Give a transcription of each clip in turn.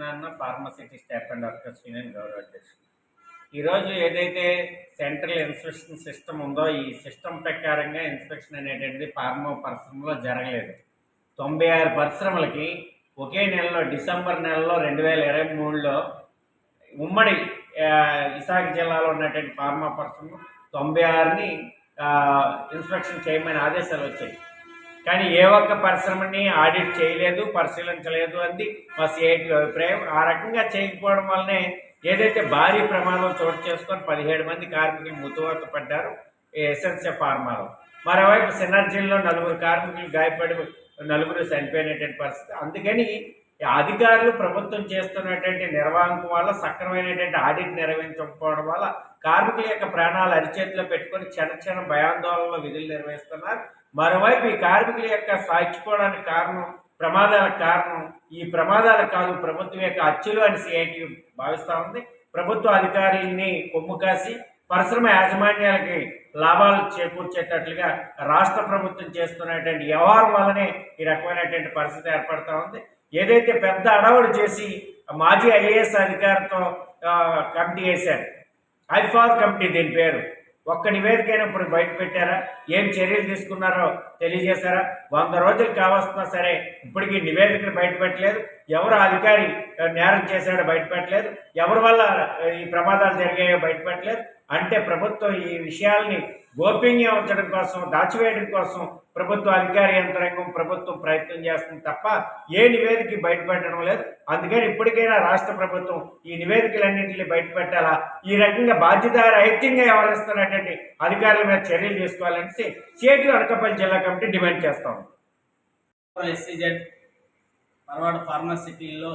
నాన్న pharma city staff and workers union గౌరవ అధ్యక్షుడు. ఈరోజు ఏదైతే సెంట్రల్ ఇన్స్పెక్షన్ సిస్టమ్ ఉందో ఈ సిస్టమ్ ప్రకారంగా ఇన్స్పెక్షన్ అనేటువంటిది ఫార్మా పరిశ్రమలో జరగలేదు. తొంభై ఆరు పరిశ్రమలకి ఒకే నెలలో డిసెంబర్ నెలలో రెండు వేల ఇరవై మూడులో ఉమ్మడి విశాఖ జిల్లాలో ఉన్నటువంటి ఫార్మా పరిశ్రమ తొంభై ఆరుని ఇన్స్పెక్షన్ చేయమని ఆదేశాలు వచ్చాయి. కానీ ఏ ఒక్క పరిశ్రమని ఆడిట్ చేయలేదు పరిశీలించలేదు అంది మా సిఐటి అభిప్రాయం. ఆ రకంగా చేయకపోవడం వల్లనే ఏదైతే భారీ ప్రమాదం చోటు చేసుకొని పదిహేడు మంది కార్మికులు మృతువాత పడ్డారు ఎస్ఎన్సీ ఫార్మాలో. మరోవైపు సినర్జీల్లో నలుగురు కార్మికులు గాయపడి నలుగురు చనిపోయినటువంటి పరిస్థితి. అందుకని అధికారులు ప్రభుత్వం చేస్తున్నటువంటి నిర్వాహకం వల్ల సక్రమైనటువంటి ఆడిట్ నిర్వహించకపోవడం వల్ల కార్మికుల యొక్క ప్రాణాలు అరిచేతిలో పెట్టుకొని క్షణ క్షణ భయాందోళనలో విధులు నిర్వహిస్తున్నారు. మరోవైపు ఈ కార్మికుల యొక్క సాగిపోవడానికి కారణం ప్రమాదాలకు కారణం ఈ ప్రమాదాల కాదు ప్రభుత్వం యొక్క అచ్చులు అని సిఐటి భావిస్తూ ఉంది. ప్రభుత్వ అధికారులని కొమ్ము కాసి పరిశ్రమ యాజమాన్యాలకి లాభాలు చేకూర్చేటట్లుగా రాష్ట్ర ప్రభుత్వం చేస్తున్నటువంటి వ్యవహారం వల్లనే ఈ రకమైనటువంటి పరిస్థితి ఏర్పడతా ఉంది. ఏదైతే పెద్ద అడవుడు చేసి మాజీ ఐఏఎస్ అధికారితో కమిటీ వేశారు. ఐఫార్ కమిటీ దీని పేరు. ఒక్క నివేదికైనా ఇప్పుడు బయట పెట్టారా? ఏం చర్యలు తీసుకున్నారో తెలియజేశారా? వంద రోజులు కావాల్సిన సరే ఇప్పటికీ నివేదికలు బయట పెట్టలేదు. ఎవరు అధికారి నేరం చేశాడో బయట పెట్టలేదు. ఎవరి వల్ల ఈ ప్రమాదాలు జరిగాయో బయట పెట్టలేదు. అంటే ప్రభుత్వం ఈ విషయాల్ని గోప్యంగా ఉంచడం కోసం దాచివేయడం కోసం ప్రభుత్వ అధికారి యంత్రాంగం ప్రభుత్వం ప్రయత్నం చేస్తుంది తప్ప ఏ నివేదిక బయటపెట్టడం లేదు. అందుకని ఇప్పటికైనా రాష్ట్ర ప్రభుత్వం ఈ నివేదికలన్నింటినీ బయటపెట్టాలా? ఈ రకంగా బాధ్యత రహిత్యంగా వ్యవహరిస్తున్నటువంటి అధికారుల మీద చర్యలు తీసుకోవాలనేసి సిఐటి అనకాపల్లి జిల్లా కమిటీ డిమాండ్ చేస్తాం ఎస్సీజెడ్ పర్వాడ ఫార్మాసిటీలో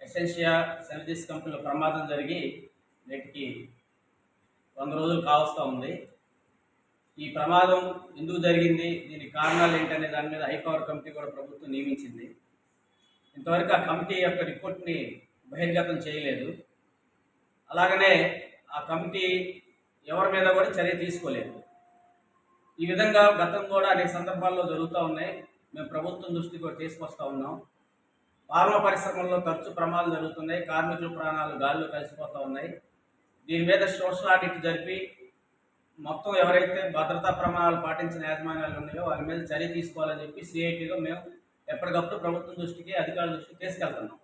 ఎసెన్షియా సర్వీస్ కంపెనీలో ప్రమాదం జరిగి నేటికి వంద రోజులు కావస్తూ ఉంది. ఈ ప్రమాదం ఎందుకు జరిగింది? దీనికి కారణాలు ఏంటనే దాని మీద హైపవర్ కమిటీ కూడా ప్రభుత్వం నియమించింది. ఇంతవరకు ఆ కమిటీ యొక్క రిపోర్ట్ని బహిర్గతం చేయలేదు. అలాగనే ఆ కమిటీ ఎవరి మీద కూడా చర్య తీసుకోలేదు. ఈ విధంగా గతం కూడా అనేక సందర్భాల్లో జరుగుతూ ఉన్నాయి. మేము ప్రభుత్వం దృష్టికి కూడా తీసుకొస్తూ ఉన్నాం. ఫార్మా పరిశ్రమల్లో తరచు ప్రమాదాలు జరుగుతున్నాయి. కార్మికుల ప్రాణాలు గాల్లో కలిసిపోతూ ఉన్నాయి. దీని మీద సోషల్ ఆడిట్ జరిపి మొత్తం ఎవరైతే భద్రతా ప్రమాణాలు పాటించిన యాజమాన్యాలు ఉన్నాయో వాళ్ళ మీద చర్య తీసుకోవాలని చెప్పి సిఐటిగా మేము ఎప్పటికప్పుడు ప్రభుత్వం దృష్టికి అధికారుల దృష్టికి తీసుకెళ్తున్నాం.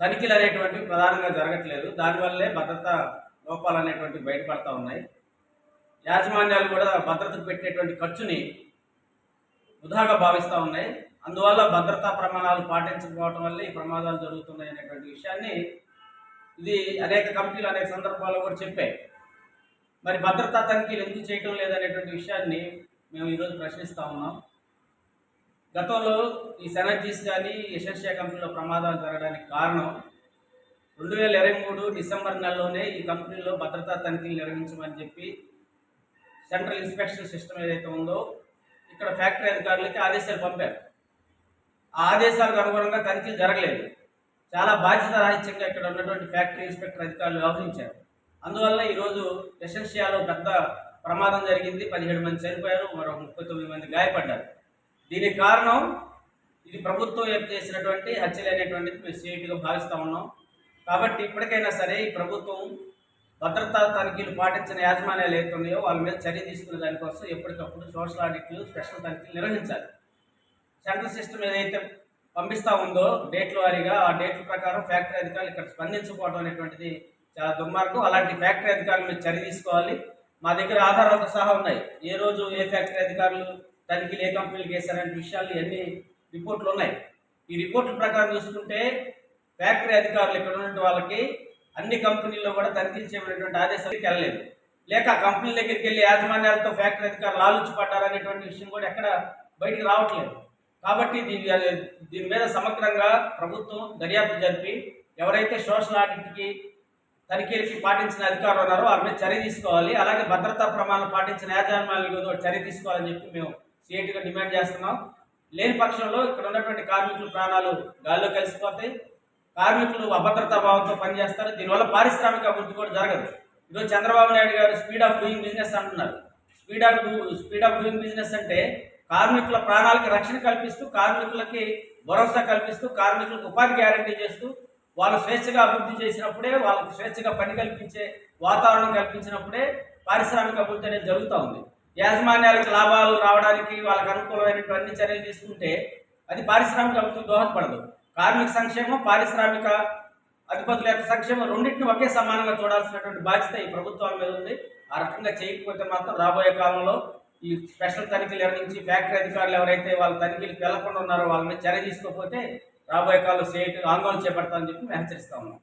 తనిఖీలు అనేటువంటివి ప్రధానంగా జరగట్లేదు. దానివల్లే భద్రతా లోపాలు అనేటువంటివి బయటపడతా ఉన్నాయి. యాజమాన్యాలు కూడా భద్రతకు పెట్టేటువంటి ఖర్చుని వృధాగా భావిస్తూ ఉన్నాయి. అందువల్ల భద్రతా ప్రమాణాలు పాటించకపోవటం వల్ల ఈ ప్రమాదాలు జరుగుతున్నాయి అనేటువంటి విషయాన్ని ఇది అనేక కమిటీలు అనేక సందర్భాల్లో కూడా చెప్పాయి. మరి భద్రతా తనిఖీలు ఎందుకు చేయటం లేదనేటువంటి విషయాన్ని మేము ఈరోజు ప్రశ్నిస్తూ ఉన్నాం. గతంలో ఈ సెనర్జీస్ కానీ యశస్య కంపెనీలో ప్రమాదాలు జరగడానికి కారణం రెండు వేల ఇరవై మూడు డిసెంబర్ నెలలోనే ఈ కంపెనీలో భద్రతా తనిఖీలు నిర్వహించమని చెప్పి సెంట్రల్ ఇన్స్పెక్షన్ సిస్టమ్ ఏదైతే ఉందో ఇక్కడ ఫ్యాక్టరీ అధికారులకి ఆదేశాలు పంపారు. ఆ ఆదేశాలకు అనుగుణంగా తనిఖీలు జరగలేదు. చాలా బాధ్యత రాహిత్యంగా ఇక్కడ ఉన్నటువంటి ఫ్యాక్టరీ ఇన్స్పెక్టర్ అధికారులు వ్యవహరించారు. అందువల్ల ఈరోజు ఎసెన్షియాలో పెద్ద ప్రమాదం జరిగింది. పదిహేడు మంది చనిపోయారు. మరో ముప్పై తొమ్మిది మంది గాయపడ్డారు. దీనికి కారణం ఇది ప్రభుత్వం ఏం చేసినటువంటి హత్యలేనటువంటిది మేము సిఐటిగా భావిస్తూ ఉన్నాం. కాబట్టి ఇప్పటికైనా సరే ఈ ప్రభుత్వం భద్రతా తనిఖీలు పాటించిన యాజమాన్యాలు ఏతున్నాయో వాళ్ళ మీద చర్య తీసుకునే దానికోసం ఎప్పటికప్పుడు సోషల్ ఆడిట్లు స్పెషల్ తనిఖీలు నిర్వహించాలి. సెంట్రల్ సిస్టమ్ ఏదైతే పంపిస్తూ ఉందో డేట్ల వారీగా ఆ డేట్ల ప్రకారం ఫ్యాక్టరీ అధికారులు ఇక్కడ స్పందించకపోవడం అనేటువంటిది చాలా దుర్మార్గం. అలాంటి ఫ్యాక్టరీ అధికారులు మీరు చర్య తీసుకోవాలి. మా దగ్గర ఆధారాలతో సహా ఉన్నాయి. ఏ రోజు ఏ ఫ్యాక్టరీ అధికారులు తనిఖీలు ఏ కంపెనీలకు వేశారనే విషయాలు ఎన్ని రిపోర్ట్లు ఉన్నాయి. ఈ రిపోర్ట్ల ప్రకారం చూసుకుంటే ఫ్యాక్టరీ అధికారులు ఇక్కడ ఉన్నటువంటి వాళ్ళకి అన్ని కంపెనీల్లో కూడా తనిఖీలు చేయబడినటువంటి ఆదేశాలకి వెళ్ళలేదు. లేక కంపెనీల దగ్గరికి వెళ్ళి యాజమాన్యాలతో ఫ్యాక్టరీ అధికారులు ఆలోచి పడ్డారనేటువంటి విషయం కూడా ఎక్కడ బయటికి రావట్లేదు. కాబట్టి దీని దీని మీద సమగ్రంగా ప్రభుత్వం దర్యాప్తు జరిపి ఎవరైతే సోషల్ ఆడిట్కి తనిఖీలకి పాటించిన అధికారులు ఉన్నారో వాళ్ళ మీద చర్య తీసుకోవాలి. అలాగే భద్రతా ప్రమాణాలు పాటించిన యాజమాన్యాలు చర్య తీసుకోవాలని చెప్పి మేము సిఐటిగా డిమాండ్ చేస్తున్నాం. లేని పక్షంలో ఇక్కడ ఉన్నటువంటి కార్మికుల ప్రాణాలు గాల్లో కలిసిపోతాయి. కార్మికులు అభద్రతా భావంతో పనిచేస్తారు. దీనివల్ల పారిశ్రామిక అభివృద్ధి కూడా జరగదు. ఈరోజు Chandrababu Naidu garu speed of doing business అంటున్నారు. Speed of do speed of doing business అంటే కార్మికుల ప్రాణాలకి రక్షణ కల్పిస్తూ కార్మికులకి భరోసా కల్పిస్తూ కార్మికులకు ఉపాధి గ్యారంటీ చేస్తూ వాళ్ళు స్వేచ్ఛగా అభివృద్ధి చేసినప్పుడే వాళ్ళకు స్వేచ్ఛగా పని కల్పించే వాతావరణం కల్పించినప్పుడే పారిశ్రామిక అభివృద్ధి అనేది జరుగుతూ ఉంది. యాజమాన్యాలకు లాభాలు రావడానికి వాళ్ళకి అనుకూలమైనటువంటి చర్యలు తీసుకుంటే అది పారిశ్రామిక అభివృద్ధి దోహదపడదు. కార్మిక సంక్షేమం పారిశ్రామిక అధిపతుల యొక్క సంక్షేమం రెండింటిని ఒకే సమానంగా చూడాల్సినటువంటి బాధ్యత ఈ ప్రభుత్వాల మీద ఉంది. ఆ రకంగా చేయకపోతే మాత్రం రాబోయే కాలంలో ఈ స్పెషల్ తనిఖీలు నిర్వహించి ఫ్యాక్టరీ అధికారులు ఎవరైతే వాళ్ళ తనిఖీలకు వెళ్ళకుండా ఉన్నారో వాళ్ళ మీద చర్య తీసుకోకపోతే రాబోయే కాలంలో సేటు ఆందోళన చేపడతామని చెప్పి మేము హెచ్చరిస్తా ఉన్నాం.